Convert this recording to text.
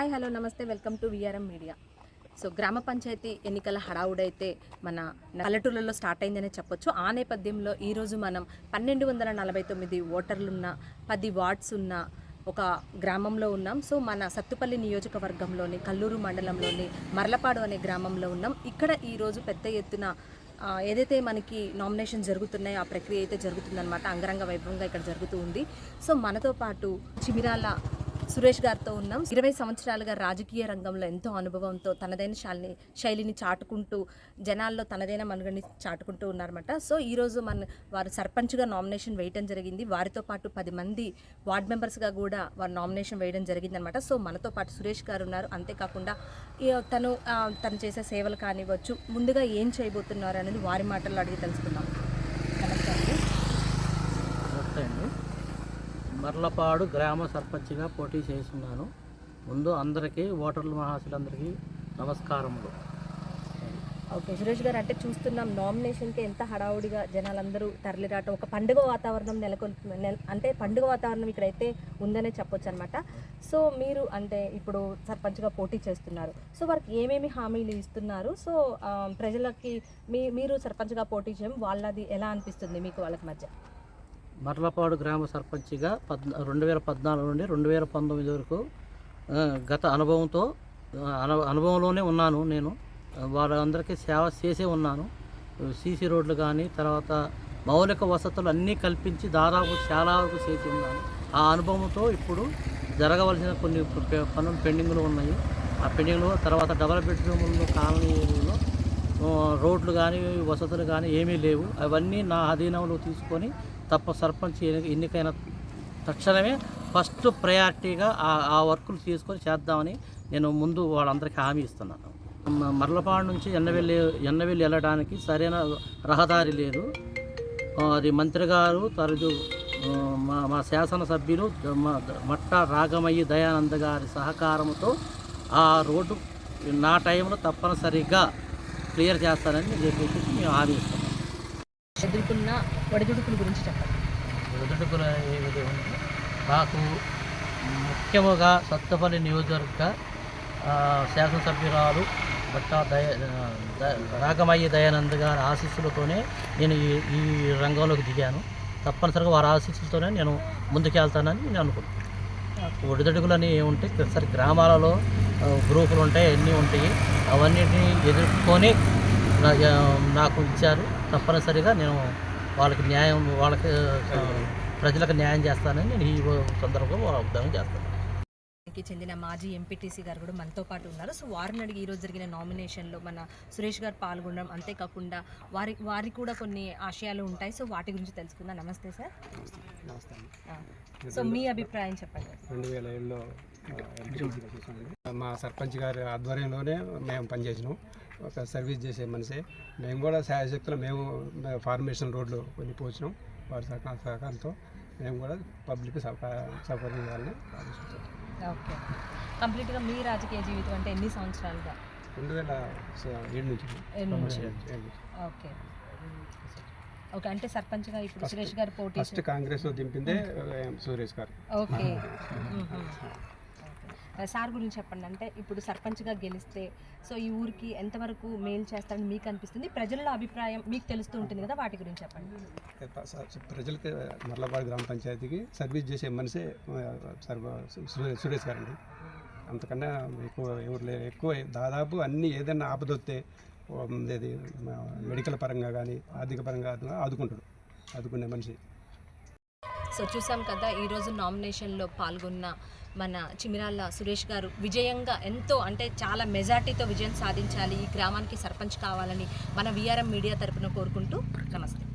Hi hello నమస్తే welcome to V R M media. So గ్రామ పంచాయతీ ఎన్నికల హడావుడైతే మన పల్లెటూళ్ళలో స్టార్ట్ అయిందనే చెప్పొచ్చు. ఆ నేపథ్యంలో ఈరోజు మనం పన్నెండు వందల నలభై తొమ్మిది ఓటర్లున్న పది వార్డ్స్ ఉన్న ఒక గ్రామంలో ఉన్నాం. సో మన సత్తుపల్లి నియోజకవర్గంలోని కల్లూరు మండలంలోని మర్లపాడు అనే గ్రామంలో ఉన్నాం. ఇక్కడ ఈరోజు పెద్ద ఎత్తున ఏదైతే మనకి నామినేషన్ జరుగుతున్నాయో ఆ ప్రక్రియ అయితే జరుగుతుందన్నమాట. అంగరంగ వైభవంగా ఇక్కడ జరుగుతూ ఉంది. సో మనతో పాటు చిమిరాల సురేష్ గారితో ఉన్నాం. ఇరవై సంవత్సరాలుగా రాజకీయ రంగంలో ఎంతో అనుభవంతో తనదైన శైలిని శైలిని చాటుకుంటూ జనాల్లో తనదైన మనుగడిని చాటుకుంటూ ఉన్నారన్నమాట. సో ఈరోజు మన వారు సర్పంచ్గా నామినేషన్ వేయడం జరిగింది. వారితో పాటు పది మంది వార్డ్ మెంబర్స్గా కూడా వారు నామినేషన్ వేయడం జరిగిందనమాట సో మనతో పాటు సురేష్ గారు ఉన్నారు. అంతేకాకుండా తను తను చేసే సేవలు కానివ్వచ్చు ముందుగా ఏం చేయబోతున్నారు అనేది వారి మాటల్లో అడిగి తెలుసుకుందాం నమస్తే అండి. నమస్తే అండి మర్లపాడు గ్రామ సర్పంచ్గా పోటీ చేస్తున్నాను. ముందు అందరికీ ఓటర్ల మహాశులందరికీ నమస్కారములు. ఓకే సురేష్ గారు అంటే చూస్తున్నాం నామినేషన్కి ఎంత హడావుడిగా జనాలందరూ తరలిరావటం ఒక పండుగ వాతావరణం నెలకొల్పి నెల అంటే పండుగ వాతావరణం ఇక్కడైతే ఉందనే చెప్పొచ్చు అనమాట సో మీరు అంటే ఇప్పుడు సర్పంచ్గా పోటీ చేస్తున్నారు. సో వారికి ఏమేమి హామీలు ఇస్తున్నారు? సో ప్రజలకి మీ మీరు సర్పంచ్గా పోటీ చేయడం వాళ్ళది ఎలా అనిపిస్తుంది మీకు వాళ్ళకి మధ్య? మర్లపాడు గ్రామ సర్పంచిగా పద్ రెండు వేల పద్నాలుగు నుండి రెండు వేల పంతొమ్మిది వరకు గత అనుభవంతో అనుభవంలోనే ఉన్నాను నేను. వాళ్ళందరికీ సేవ చేసే ఉన్నాను. సీసీ రోడ్లు కానీ తర్వాత మౌలిక వసతులు అన్నీ కల్పించి దాదాపు చాలా వరకు చేసి ఉన్నాను. ఆ అనుభవంతో ఇప్పుడు జరగవలసిన కొన్ని పె- పనులు పెండింగ్లు ఉన్నాయి. ఆ పెండింగ్లో తర్వాత డబల్ బెడ్రూములు కాలనీలో రోడ్లు కానీ వసతులు కానీ ఏమీ లేవు. అవన్నీ నా అధీనంలో తీసుకొని తప్ప సర్పంచ్ ఎన్నికైన తక్షణమే ఫస్ట్ ప్రయారిటీగా ఆ ఆ వర్కులు తీసుకొని చేద్దామని నేను ముందు వాళ్ళందరికీ హామీ ఇస్తున్నాను. మ- మర్లపాడు నుంచి ఎన్నవెల్లి ఎన్నవెల్లి వెళ్ళడానికి సరైన రహదారి లేదు. అది మంత్రి గారు తరచు మా మా శాసనసభ్యులు మట్ట రాగమయ్యి దయానంద గారి సహకారంతో ఆ రోడ్డు నా టైంలో తప్పనిసరిగా క్లియర్ చేస్తానని చెప్పేసి మేము హామీ ఎదుర్కొన్న ఒడిదుడుకుల గురించి చెప్పండి. ఎదుటికుల ఏ విధంగా నాకు ముఖ్యముగా సత్తపల్లి నియోజకవర్గ శాసనసభ్యురాలు బట్టా దయ రాగమయ్య దయానంద్ గారి ఆశీస్సులతోనే నేను ఈ ఈ రంగంలోకి దిగాను. తప్పనిసరిగా వారి ఆశీస్సులతోనే నేను ముందుకెళ్తానని నేను అనుకుంటున్నాను. ఒడిదడుగులని ఏముంటాయి సరే గ్రామాలలో గ్రూపులు ఉంటాయి అన్నీ ఉంటాయి. అవన్నిటిని ఎదుర్కొని నాకు ఇచ్చారు. తప్పనిసరిగా నేను వాళ్ళకి న్యాయం వాళ్ళకి ప్రజలకు న్యాయం చేస్తానని నేను ఈ సందర్భంగా వాగ్దానం చేస్తాను. కి చెందిన మాజీ ఎంపీటీసీ గారు కూడా మనతో పాటు ఉన్నారు. సో వారిని అడిగి ఈరోజు జరిగిన నామినేషన్లో మన సురేష్ గారు పాల్గొనడం అంతేకాకుండా వారి వారికి కూడా కొన్ని ఆశయాలు ఉంటాయి. సో వాటి గురించి తెలుసుకుందాం. నమస్తే సార్. సో మీ అభిప్రాయం చెప్పండి. రెండు వేల. మా సర్పంచ్ గారి ఆధ్వర్యంలోనే మేము పనిచేసినాం. ఒక సర్వీస్ చేసే మనిషి. మేము కూడా శాయశక్తులు మేము ఫార్మేషన్ రోడ్లు కొన్ని పోసినాం వారి సహకార సహకారంతో. మేము కూడా పబ్లిక్ సౌకర్యం చేయాలని ఓకే. కంప్లీట్గా మీ రాజకీయ జీవితం అంటే ఎన్ని సంవత్సరాలుగా? రెండు వేల ఏడు నుంచి. ఓకే. ఓకే. అంటే సర్పంచ్గా ఇప్పుడు సురేష్ గారు పోటీ ఫస్ట్ కాంగ్రెస్లో దింపిందే సురేష్ గారు. ఓకే. సార్ గురించి చెప్పండి. అంటే ఇప్పుడు సర్పంచ్గా గెలిస్తే సో ఈ ఊరికి ఎంతవరకు మేలు చేస్తారని మీకు అనిపిస్తుంది? ప్రజల అభిప్రాయం మీకు తెలుస్తూ ఉంటుంది కదా వాటి గురించి చెప్పండి. ప్రజలకి మర్లపాడు గ్రామ పంచాయతీకి సర్వీస్ చేసే మనిషే సురేష్ సర్వ అండి. సురేష్ అంతకన్నా ఎక్కువ ఎవరు లేరు. ఎక్కువ దాదాపు అన్ని ఏదైనా ఆపదొస్తే ఇది మెడికల్ పరంగా కానీ ఆర్థిక పరంగా ఆదుకుంటాడు ఆదుకునే మనిషి. సో చూసాం కదా ఈరోజు నామినేషన్లో పాల్గొన్న మన చిమిరాల సురేష్ గారు విజయంగా ఎంతో అంటే చాలా మెజార్టీతో విజయం సాధించాలి ఈ గ్రామానికి సర్పంచ్ కావాలని మన విఆర్ఎం మీడియా తరపున కోరుకుంటూ నమస్తే.